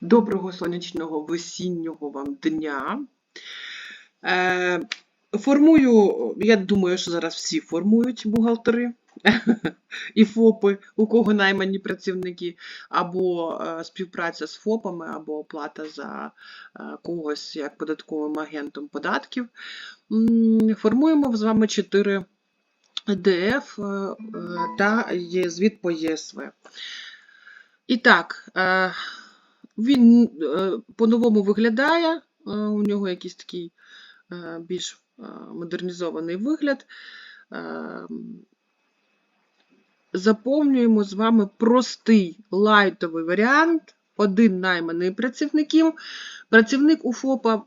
Доброго сонячного весіннього вам дня. Е, формую, я думаю, що зараз всі формують бухгалтери і ФОПи, у кого наймані працівники, або е, співпраця з ФОПами, або оплата за е, когось як податковим агентом податків. Формуємо з вами 4 ДФ та є звіт по ЄСВ. І так, він е, по-новому виглядає, е, у нього якийсь такий е, більш модернізований вигляд. Заповнюємо з вами простий лайтовий варіант. Один найманий працівників. Працівник у ФОПа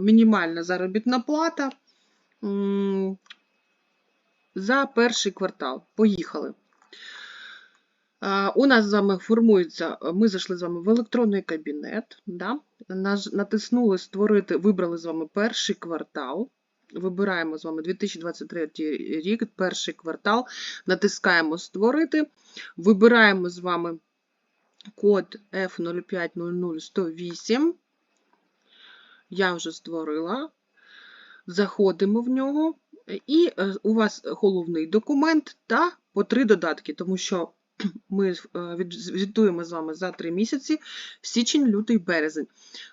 мінімальна заробітна плата за перший квартал. Поїхали. У нас з вами формується, ми зайшли з вами в електронний кабінет, да? натиснули створити, вибрали з вами перший квартал. Вибираємо з вами 2023 рік, перший квартал, натискаємо створити, вибираємо з вами код F0500108. Я вже створила. Заходимо в нього, і е, у вас головний документ та по три додатки, тому що ми е, звітуємо з вами за три місяці січень, лютий, березень.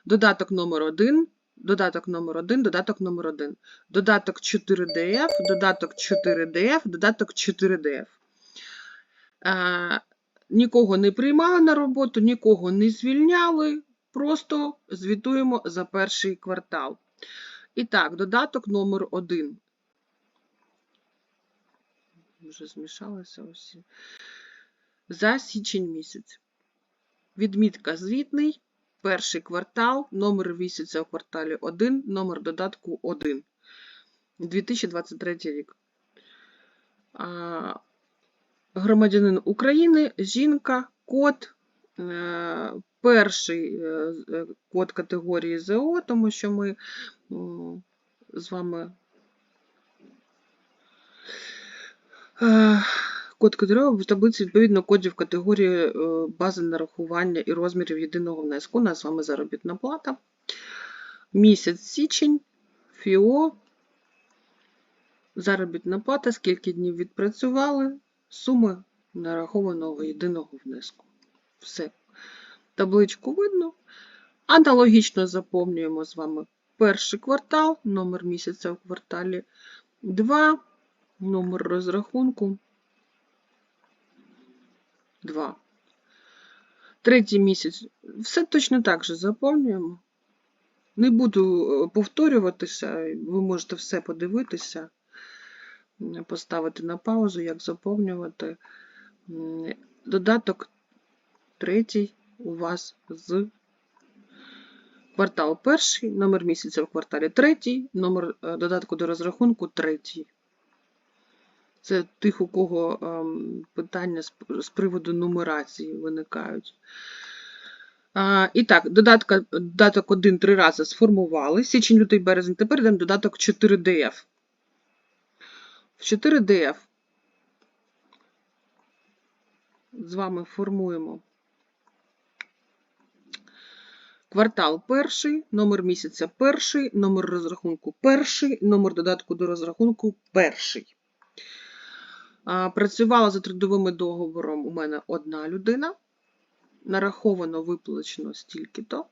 Додаток номер 1 додаток номер 1 додаток номер 1 додаток 4DF, додаток 4DF, додаток 4DF. Е, Нікого не приймали на роботу, нікого не звільняли, просто звітуємо за перший квартал. І так, додаток номер 1 Вже змішалися усі за січень місяць. Відмітка звітний, перший квартал, номер місяця в кварталі 1, номер додатку 1. 2023 рік. А, Громадянин України, жінка, код. е, Перший е, е, код категорії ЗО, тому що ми з вами Код кодировок в таблиці відповідно кодів категорії е, бази нарахування і розмірів єдиного внеску. У нас з вами заробітна плата. Місяць січень, ФІО, заробітна плата, скільки днів відпрацювали, суми нарахованого єдиного внеску. Все. Табличку видно. Аналогічно заповнюємо з вами перший квартал, номер місяця в кварталі 2, номер розрахунку 2. Третій місяць. Все точно так же заповнюємо. Не буду е, повторюватися, ви можете все подивитися, поставити на паузу, як заповнювати. Додаток третій у вас з квартал перший, номер місяця в кварталі третій, номер е, додатку до розрахунку третій. Це тих, у кого ем, питання з, приводу нумерації виникають. А, і так, додатка, додаток 1 три рази сформували. Січень, лютий, березень. Тепер йдемо додаток 4DF. В 4DF з вами формуємо квартал перший, номер місяця перший, номер розрахунку перший, номер додатку до розрахунку перший. Працювала за трудовим договором у мене одна людина. Нараховано виплачено стільки-то.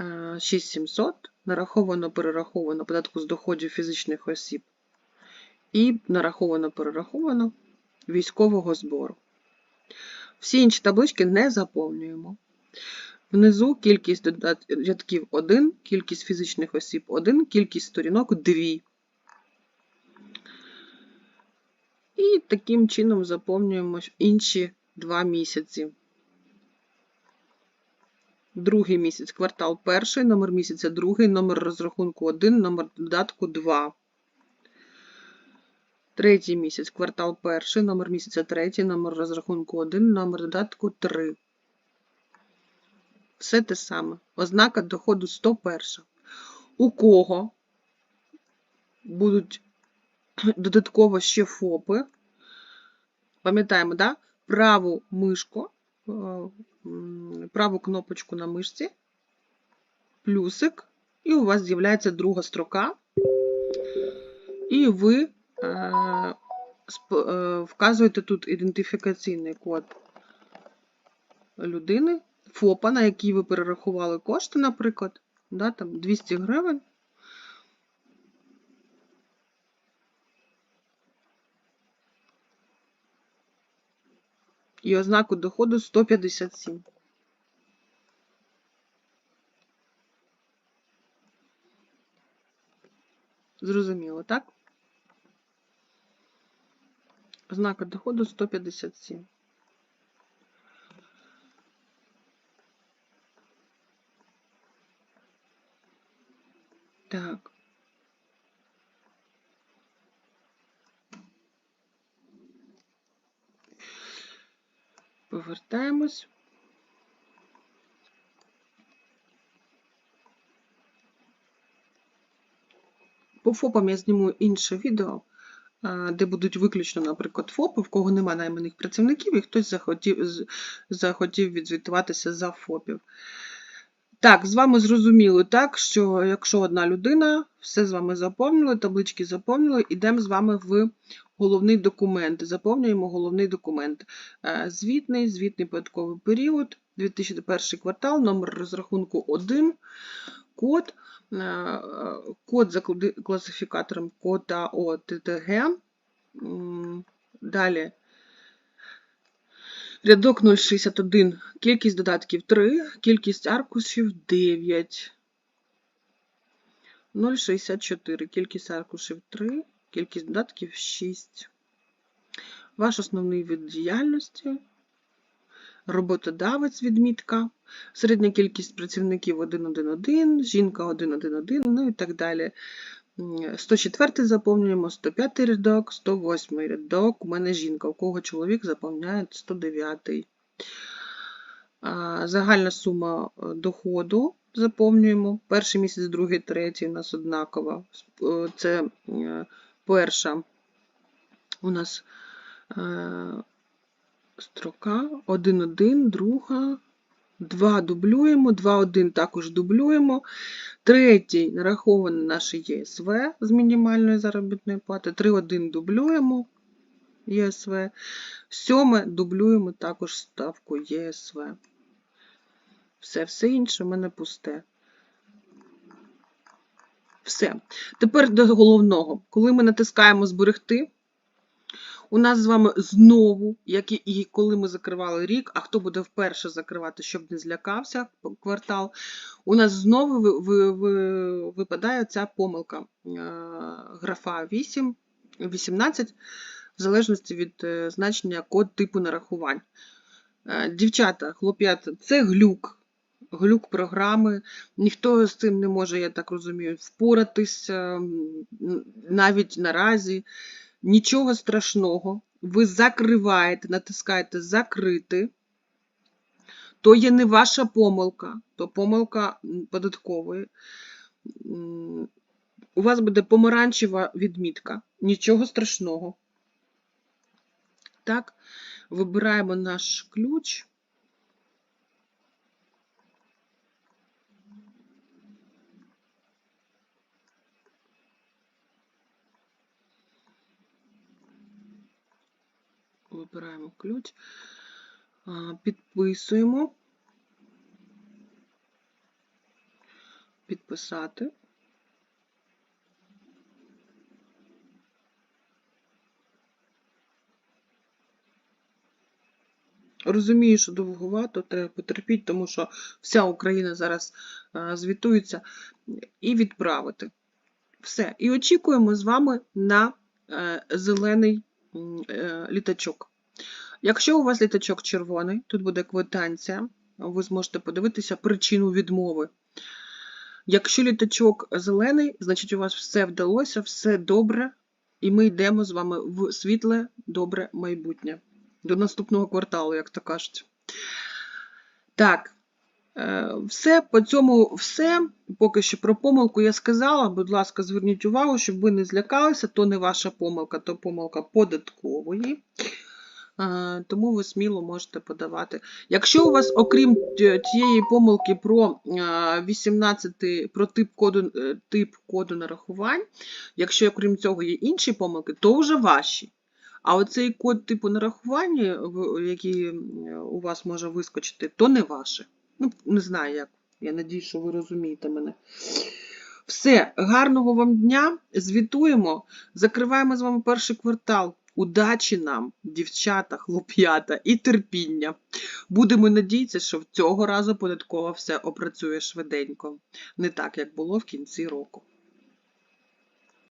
Е, 6700. Нараховано перераховано податку з доходів фізичних осіб. І нараховано перераховано військового збору. Всі інші таблички не заповнюємо. Внизу кількість додат- рядків 1, кількість фізичних осіб 1, кількість сторінок 2. І таким чином заповнюємо інші два місяці. Другий місяць, квартал перший, номер місяця другий, номер розрахунку 1, номер додатку 2. Третій місяць, квартал перший, номер місяця третій, номер розрахунку 1, номер додатку 3. Все те саме. Ознака доходу 101. У кого будуть додатково ще ФОПи. Пам'ятаємо, да? праву мишку е, праву кнопочку на мишці, плюсик, і у вас з'являється друга строка, і ви е, е, вказуєте тут ідентифікаційний код людини, ФОПа, на який ви перерахували кошти, наприклад, да, там 200 гривень. І ознаку доходу 157. Зрозуміло, так? Ознака доходу 157. Так. Повертаємось. По ФОПам я зніму інше відео, де будуть виключно, наприклад, ФОПи, в кого немає найманих працівників, і хтось захотів, захотів відзвітуватися за ФОПів. Так, з вами зрозуміло, так, що якщо одна людина, все з вами заповнили, таблички заповнили, йдемо з вами в головний документ. Заповнюємо головний документ. Е, Звітний, звітний податковий період, 2001 квартал, номер розрахунку 1, код, е, е, код за класифікатором код ТАО ТТГ. Далі. Рядок 061. Кількість додатків 3, кількість аркушів 9. 0,64. Кількість аркушів 3, кількість додатків 6. Ваш основний вид діяльності. Роботодавець відмітка. Середня кількість працівників 111, жінка 111, ну і так далі. М, 104 заповнюємо, 105 рядок, 108 рядок. У мене жінка, у кого чоловік заповняє 109. А, Загальна сума е, доходу заповнюємо. Перший місяць, другий, третій у нас однакова. Е, Це е, перша у нас строка 1-1, друга, 2 дублюємо, 2-1 також дублюємо. Третій нарахований наш ЄСВ з мінімальної заробітної плати. 3-1 дублюємо ЄСВ. Сьоме дублюємо також ставку ЄСВ. Все, все інше в мене пусте. Все. Тепер до головного. Коли ми натискаємо зберегти, у нас з вами знову, як і- коли ми закривали рік, а хто буде вперше закривати, щоб не злякався квартал, у нас знову ви- ви- ви- випадає ця помилка. Е, Графа 8, 18, в залежності від е, значення код типу нарахувань. Е, Дівчата, хлоп'ята, це глюк. Глюк програми. Ніхто з цим не може, я так розумію, впоратися навіть наразі. Нічого страшного. Ви закриваєте, натискаєте закрити. То є не ваша помилка, то помилка податкової. У вас буде помаранчева відмітка. Нічого страшного. Так, вибираємо наш ключ. Вибираємо ключ, підписуємо. Підписати. Розумію, що довгувато, треба потерпіть, тому що вся Україна зараз звітується і відправити. Все. І очікуємо з вами на е, зелений літачок. Якщо у вас літачок червоний, тут буде квитанція, ви зможете подивитися причину відмови. Якщо літачок зелений, значить у вас все вдалося, все добре, і ми йдемо з вами в світле, добре майбутнє. До наступного кварталу, як то кажуть. Так, е, все по цьому все. Поки що про помилку я сказала. Будь ласка, зверніть увагу, щоб ви не злякалися, то не ваша помилка, то помилка податкової. Е, Тому ви сміло можете подавати. Якщо у вас, окрім тієї помилки про е, 18, про тип коду, е, тип коду нарахувань, якщо окрім цього є інші помилки, то вже ваші. А оцей код типу нарахування, який е, у вас може вискочити, то не ваше. Ну, не знаю як. Я надію, що ви розумієте мене. Все, гарного вам дня. Звітуємо. Закриваємо з вами перший квартал. Удачі нам, дівчата, хлоп'ята і терпіння. Будемо надіятися, що цього разу податкова все опрацює швиденько, не так, як було в кінці року.